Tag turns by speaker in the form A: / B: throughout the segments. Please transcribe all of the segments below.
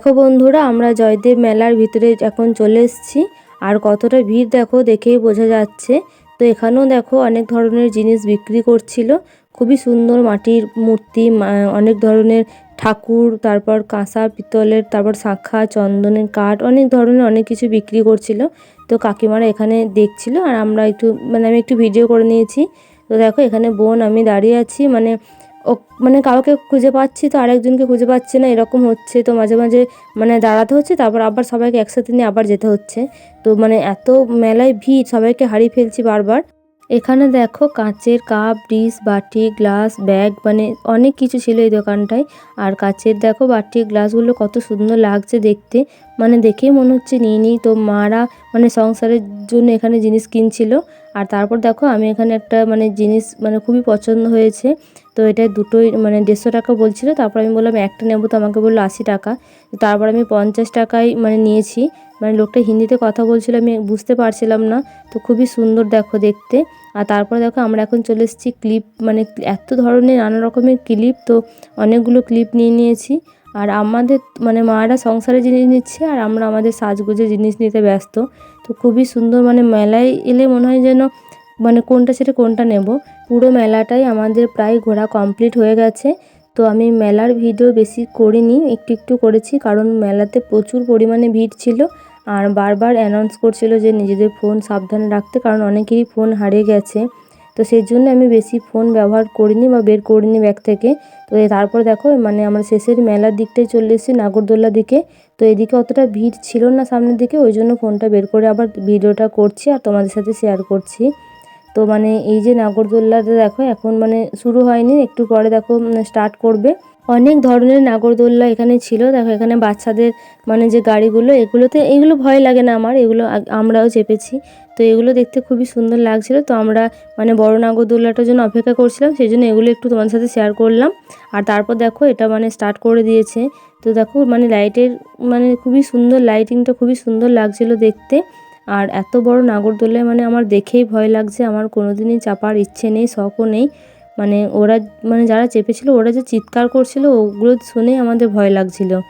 A: দেখো বন্ধুরা, আমরা জয়দেব মেলার ভিতরে এখন চলে এসেছি। আর কতটা ভিড় দেখো, দেখেই বোঝা যাচ্ছে। তো এখানেও দেখো অনেক ধরনের জিনিস বিক্রি করছিল। খুবই সুন্দর মাটির মূর্তি অনেক ধরনের ঠাকুর, তারপর কাঁসা, পিতলের, তারপর শাঁখা, চন্দনের কাঠ, অনেক ধরনের অনেক কিছু বিক্রি করছিল। তো কাকিমারা এখানে দেখছিল, আর আমরা একটু মানে আমি একটু ভিডিও করে নিয়েছি। তো দেখো এখানে বোন, আমি দাঁড়িয়ে আছি মানে ও মানে কাউকে খুঁজে পাচ্ছি তো আরেকজনকে খুঁজে পাচ্ছি না, এরকম হচ্ছে। তো মাঝে মাঝে মানে দাঁড়াতে হচ্ছে, তারপর আবার সবাইকে একসাথে নিয়ে আবার যেতে হচ্ছে। তো মানে এত মেলায় ভিড়, সবাইকে হারিয়ে ফেলছি বারবার। এখানে দেখো কাঁচের কাপ, ডিশ, বাটি, গ্লাস, ব্যাগ মানে অনেক কিছু ছিল এই দোকানটায়। আর কাঁচের দেখো বাটি, গ্লাসগুলো কত সুন্দর লাগছে দেখতে। মানে দেখেই মনে হচ্ছে নিয়ে নিই। তো মারা মানে সংসারের জন্য এখানে জিনিস কিনছিল। আর তারপর দেখো আমি এখানে একটা মানে জিনিস মানে খুবই পছন্দ হয়েছে। তো এটা দুটোই মানে দেড়শো টাকা বলছিল, তারপর আমি বললাম, একটা নেব। তো আমাকে বলল, আশি টাকা। তারপর আমি পঞ্চাশ টাকায় মানে নিয়েছি। মানে লোকটা হিন্দিতে কথা বলছিল, আমি বুঝতে পারছিলাম না। তো খুবই সুন্দর দেখো দেখতে। আর তারপরে দেখো, আমরা এখন চলে এসেছি ক্লিপ মানে এত ধরনের নানা রকমের ক্লিপ, তো অনেকগুলো ক্লিপ নিয়ে নিয়েছি। আর আমাদের মানে মারা সংসারে জিনিস নিচ্ছে, আর আমরা আমাদের সাজগোজের জিনিস নিতে ব্যস্ত। তো খুবই সুন্দর মানে মেলায় এলে মনে হয় যেন মানে কোনটা ছেড়ে কোনটা নেব? পুরো মেলাটাই আমাদের প্রায় ঘোরা কমপ্লিট হয়ে গেছে। তো আমি মেলার ভিডিও বেশি করিনি, একটু একটু করেছি কারণ মেলাতে প্রচুর পরিমাণে ভিড় ছিল। আর বারবার অ্যানাউন্স করছিল যে নিজেদের ফোন সাবধানে রাখতে কারণ অনেকেরই ফোন হারিয়ে গেছে। তো সেই জন্য আমি বেশি ফোন ব্যবহার করিনি বা বের করিনি ব্যাগ থেকে। তো তারপর দেখো মানে আমরা শেষের মেলার দিকটাই চলে এসেছি নাগরদোল্লা দিকে। তো এদিকে অতটা ভিড় ছিল না সামনের দিকে, ওই জন্য ফোনটা বের করে আবার ভিডিওটা করছি আর তোমাদের সাথে শেয়ার করছি। তো মানে এই যে নাগরদোল্লাটা দেখো, এখন মানে শুরু হয়নি, একটু পরে দেখো স্টার্ট করবে। অনেক ধরনের নাগরদোল্লা এখানে ছিল। দেখো, এখানে বাচ্চাদের মানে যে গাড়িগুলো, এগুলোতে এগুলো ভয় লাগে না আমার, এগুলো আমরাও চেপেছি। তো এগুলো দেখতে খুবই সুন্দর লাগছিল। তো আমরা মানে বড় নাগরদোল্লাটার জন্য অপেক্ষা করছিলাম, সেই জন্য এগুলো একটু তোমার সাথে শেয়ার করলাম। আর তারপর দেখো, এটা মানে স্টার্ট করে দিয়েছে। তো দেখো মানে লাইটের মানে খুবই সুন্দর লাইটিংটা খুবই সুন্দর লাগছিল দেখতে। আর এত বড় নাগরদোলায় মানে আমার দেখেই ভয় লাগছে, আমার কোনোদিনই চাপার ইচ্ছে নেই, শখও নেই। মানে ওরা মানে যারা চেপেছিল, ওরা যে চিৎকার করছিল, ওগুলো শুনেই আমাদের ভয় লাগছিল।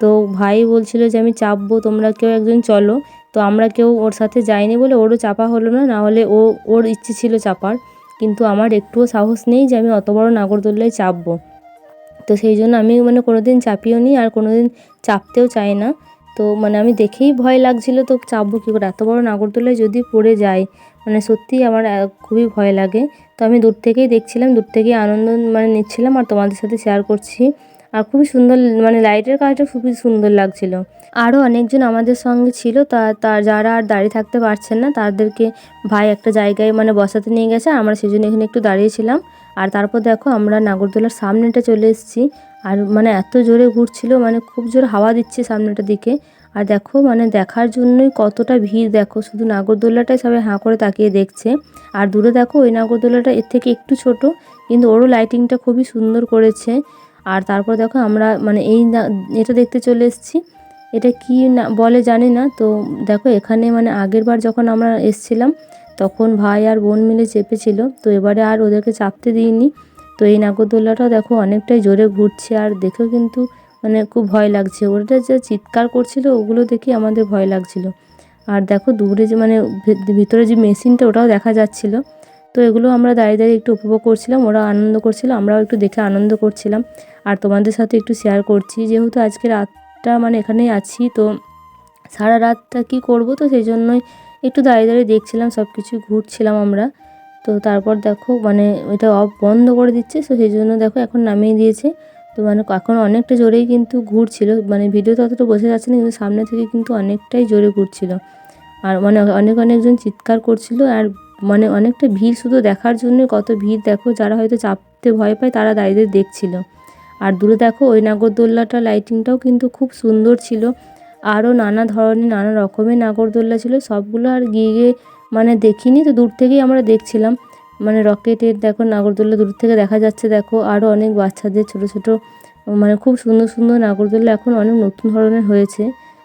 A: তো ভাই বলছিল যে, আমি চাপবো, তোমরা কেউ একজন চলো। তো আমরা কেউ ওর সাথে যাইনি বলে ওরও চাপা হলো না না হলে ও, ওর ইচ্ছে ছিল চাপার। কিন্তু আমার একটুও সাহস নেই যে, আমি অত বড় নাগরদোল্লায় চাপবো। তো সেই জন্য আমি মানে কোনোদিন চাপিও নি, আর কোনোদিন চাপতেও চাই না। তো মানে আমি দেখেই ভয় লাগছিল, তো চাপবো কী করে? এত বড় নাগরদোলায় যদি পড়ে যায় মানে সত্যিই আমার খুবই ভয় লাগে। তো আমি দূর থেকেই দেখছিলাম, দূর থেকেই আনন্দ মানে নিচ্ছিলাম আর তোমাদের সাথে শেয়ার করছি। আর খুবই সুন্দর মানে লাইটের কাজটা খুবই সুন্দর লাগছিল। আরও অনেকজন আমাদের সঙ্গে ছিল, তা তার যারা আর দাঁড়িয়ে থাকতে পারছেন না, তাদেরকে ভাই একটা জায়গায় মানে বসাতে নিয়ে গেছে, আমরা সেই জন্য এখানে একটু দাঁড়িয়েছিলাম আর তারপর দেখো আমরা নাগরদোলার সামনেটা চলে এসেছি, আর মানে এত জোরে ঘুরছিল মানে খুব জোরে হাওয়া দিচ্ছে সামনেটার দিকে। আর দেখো মানে দেখার জন্যই কতটা ভিড়, দেখো শুধু নাগরদোল্লাটাই সবাই হাঁ করে তাকিয়ে দেখছে। আর দূরে দেখো ওই নাগরদোল্লাটা এর থেকে একটু ছোট, কিন্তু ওরও লাইটিংটা খুবই সুন্দর করেছে। আর তারপর দেখো আমরা মানে এই এটা দেখতে চলে এসেছি। এটা কি না বলে জানি না। তো দেখো এখানে মানে আগের বার যখন আমরা এসছিলাম, তখন ভাই আর বোন মিলে চেপেছিল। তো এবারে আর ওদেরকে চাপতে দিইনি। তো এই নাগরদোল্লাটাও দেখো অনেকটাই জোরে ঘুরছে আর দেখেও কিন্তু মানে খুব ভয় লাগছে। ওটা যে চিৎকার করছিল, ওগুলো দেখে আমাদের ভয় লাগছিল। আর দেখো দূরে যে মানে ভিতরে যে মেশিনটা, ওটাও দেখা যাচ্ছিল। তো এগুলো আমরা দাঁড়িয়ে দাঁড়িয়ে একটু উপভোগ করছিলাম, ওরা আনন্দ করছিল, আমরাও একটু দেখে আনন্দ করছিলাম। আর তোমাদের সাথে একটু শেয়ার করছি। যেহেতু আজকে রাতটা মানে এখানেই আছি। তো সারা রাতটা কী করব? তো সেই জন্যই একটু দাঁড়িয়ে দাঁড়িয়ে দেখছিলাম সব কিছু ঘুরছিলাম আমরা। তো তারপর দেখো মানে এটা অফ বন্ধ করে দিচ্ছে, তো সেই জন্য দেখো এখন নামিয়ে দিয়েছে। তো মানে এখন অনেকটা জোরেই কিন্তু ঘুরছিল। মানে ভিডিওতে অতটা বোঝা যাচ্ছে না, কিন্তু সামনে থেকে কিন্তু অনেকটাই জোরে ঘুরছিল। আর মানে অনেক অনেকজন চিৎকার করছিল, আর মানে অনেকটা ভিড় শুধু দেখার জন্য কত ভিড় দেখো, যারা হয়তো চাপতে ভয় পায়, তারা দাঁড়িয়ে দেখছিল। আর দূরে দেখো ওই নাগরদোল্লাটা লাইটিংটাও কিন্তু খুব সুন্দর ছিল। আরও নানা ধরনের, নানা রকমের নাগরদোল্লা ছিল। সবগুলো আর গিয়ে গিয়ে মানে দেখিনি, তো দূর থেকেই আমরা দেখছিলাম। মানে রকেটের দেখো নাগরদোল্লা দূর থেকে দেখা যাচ্ছে, দেখো আরও অনেক বাচ্চাদের ছোট ছোট মানে খুব সুন্দর সুন্দর নাগরদোল্লা এখন অনেক নতুন ধরনের হয়েছে।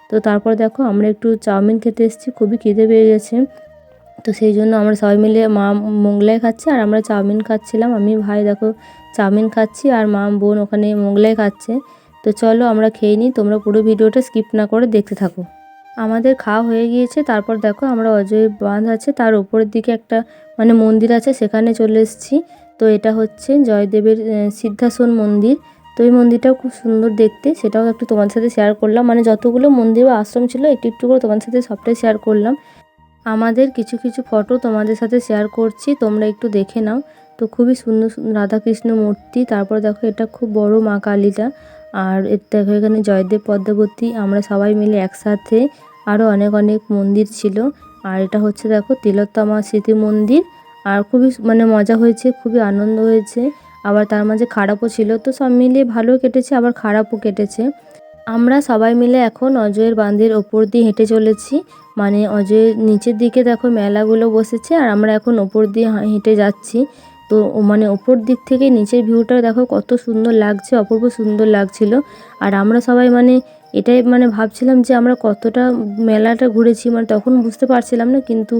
A: তো তারপর দেখো আমরা একটু চাউমিন খেতে এসেছি, খুবই খিদে পেয়ে গেছে। তো সেই জন্য আমরা সবাই মিলে মা মোগলাই খাচ্ছি আর আমরা চাউমিন খাচ্ছিলাম। আমি, ভাই দেখো চাউমিন খাচ্ছি আর মা বোন ওখানে মোগলাই খাচ্ছে। তো চলো আমরা খেয়ে নিই, তোমরা পুরো ভিডিওটা স্কিপ না করে দেখতে থাকো। আমাদের খাওয়া হয়ে গিয়েছে, তারপর দেখো আমরা অজয় বাঁধ আছে, তার উপরের দিকে একটা মানে মন্দির আছে, সেখানে চলে এসেছি। তো এটা হচ্ছে জয়দেবের সিদ্ধাসন মন্দির। তো এই মন্দিরটাও খুব সুন্দর দেখতে, সেটাও একটু তোমার সাথে শেয়ার করলাম। মানে যতগুলো মন্দির বা আশ্রম ছিল, একটু একটু করে তোমার সাথে সবটাই শেয়ার করলাম। আমাদের কিছু কিছু ফটো তোমাদের সাথে শেয়ার করছি, তোমরা একটু দেখে নাও। তো খুবই সুন্দর রাধাকৃষ্ণ মূর্তি। তারপর দেখো এটা খুব বড় মা কালীটা। আর এর দেখো এখানে জয়দেব পদ্মাবতী, আমরা সবাই মিলে একসাথে আরও অনেক অনেক মন্দির ছিল। আর এটা হচ্ছে দেখো তিলোত্তমা স্মৃতি মন্দির। আর খুবই মানে মজা হয়েছে, খুবই আনন্দ হয়েছে। আবার তার মাঝে খারাপও ছিল, তো সব মিলিয়ে ভালোও কেটেছে, আবার খারাপও কেটেছে। আমরা সবাই মিলে এখন অজয়ের বাঁধের ওপর দিয়ে হেঁটে চলেছি। মানে অজয়ের নিচের দিকে দেখো মেলাগুলো বসেছে, আর আমরা এখন ওপর দিয়ে হেঁটে যাচ্ছি। তো মানে ওপর দিক থেকে নিচের ভিউটা দেখো কত সুন্দর লাগছে, অপূর্ব সুন্দর লাগছিল। আর আমরা সবাই মানে এটাই মানে ভাবছিলাম যে আমরা কতটা মেলাটা ঘুরেছি মানে তখন বুঝতে পারছিলাম না, কিন্তু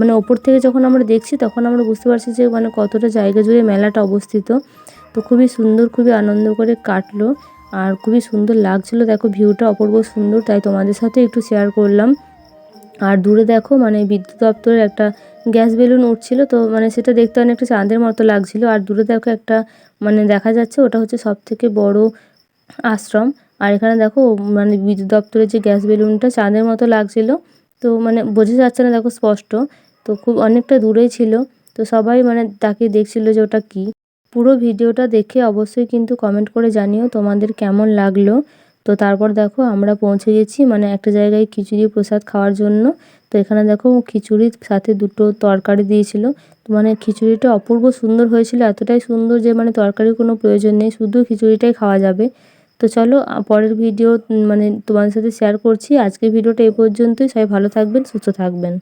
A: মানে ওপর থেকে যখন আমরা দেখছি তখন আমরা বুঝতে পারছি যে মানে কতটা জায়গা জুড়ে মেলাটা অবস্থিত। তো খুবই সুন্দর, খুবই আনন্দ করে কাটলো আর খুবই সুন্দর লাগছিল। দেখো ভিউটা অপূর্ব সুন্দর, তাই তোমাদের সাথে একটু শেয়ার করলাম। আর দূরে দেখো মানে বিদ্যুৎ দপ্তরের একটা গ্যাস বেলুন উঠছিল, তো মানে সেটা দেখতে অনেকটা চাঁদের মতো লাগছিল। আর দূরে দেখো একটা মানে দেখা যাচ্ছে, ওটা হচ্ছে সব থেকে বড় আশ্রম। আর এখানে দেখো মানে বিদ্যুৎ দপ্তরের যে গ্যাস বেলুনটা চাঁদের মতো লাগছিল। তো মানে বোঝা যাচ্ছে না, দেখো স্পষ্ট। তো খুব অনেকটা দূরেই ছিল। তো সবাই মানে তাকে দেখছিল যে ওটা কী। পুরো ভিডিওটা দেখে অবশ্যই কিন্তু কমেন্ট করে জানিও তোমাদের কেমন লাগল। তো তারপর দেখো আমরা পৌঁছে গেছি মানে একটা জায়গায় খিচুড়ি প্রসাদ খাওয়ার জন্য। তো এখানে দেখো খিচুড়ির সাথে দুটো তরকারি দিয়েছিল। তো মানে খিচুড়িটা অপূর্ব সুন্দর হয়েছিল, এতটাই সুন্দর যে মানে তরকারির কোনো প্রয়োজন নেই, শুধু খিচুড়িটাই খাওয়া যাবে। তো চলো পরের ভিডিও মানে তোমাদের সাথে শেয়ার করছি। আজকের ভিডিওটা এই পর্যন্তই। সবাই ভালো থাকবেন, সুস্থ থাকবেন।